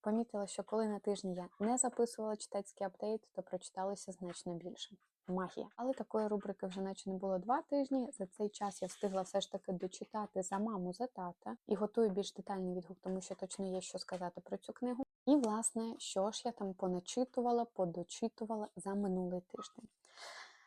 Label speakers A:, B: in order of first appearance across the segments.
A: Помітила, що коли на тижні я не записувала читацький апдейт, то прочиталося значно більше. Магія. Але такої рубрики вже наче не було два тижні. За цей час я встигла все ж таки дочитати за маму за тата і готую більш детальний відгук, тому що точно є що сказати про цю книгу. І, власне, що ж я там поначитувала, подочитувала за минулий тиждень.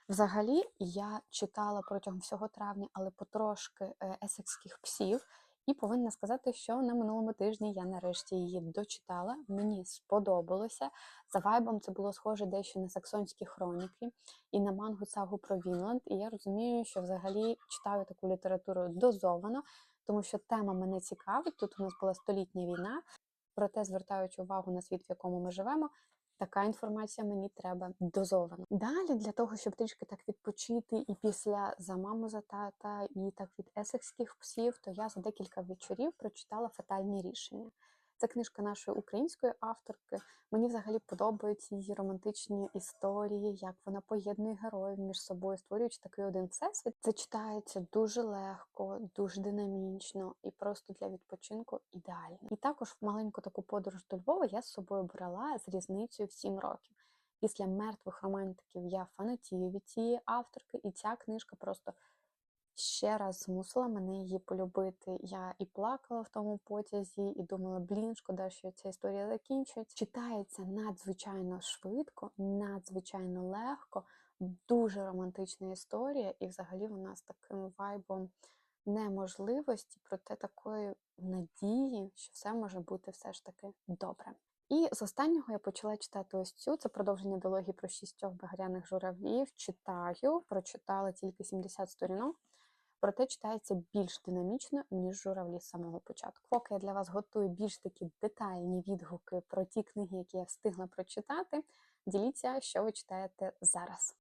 A: Взагалі, я читала протягом всього травня, але потрошки е, есекських псів. І повинна сказати, що на минулому тижні я нарешті її дочитала. Мені сподобалося. За вайбом це було схоже дещо на саксонські хроніки і на мангу сагу про Вінланд. І я розумію, що взагалі читаю таку літературу дозовано, тому що тема мене цікавить. Тут у нас була столітня війна. Проте, звертаючи увагу на світ, в якому ми живемо, така інформація мені треба дозована. Далі для того, щоб трішки так відпочити, і після за маму за тата, і так від есекських псів, то я за декілька вечорів прочитала фатальні рішення. Це книжка нашої української авторки. Мені взагалі подобаються її романтичні історії, як вона поєднує героїв між собою, створюючи такий один всесвіт. Це читається дуже легко, дуже динамічно і просто для відпочинку ідеально. І також маленьку таку подорож до Львова я з собою брала з різницею в 7 років. Після мертвих романтиків я фанатію від цієї авторки, і ця книжка просто ще раз змусила мене її полюбити. Я і плакала в тому потязі, і думала, блін, шкода, що ця історія закінчується. Читається надзвичайно швидко, надзвичайно легко, дуже романтична історія, і взагалі вона з таким вайбом неможливості, проте такої надії, що все може бути все ж таки добре. І з останнього я почала читати ось цю. Це продовження дилогії про шістьох багряних журавлів. Читаю, прочитала тільки 70 сторінок, проте читається більш динамічно, ніж журавлі з самого початку. Поки я для вас готую більш такі детальні відгуки про ті книги, які я встигла прочитати. Діліться, що ви читаєте зараз.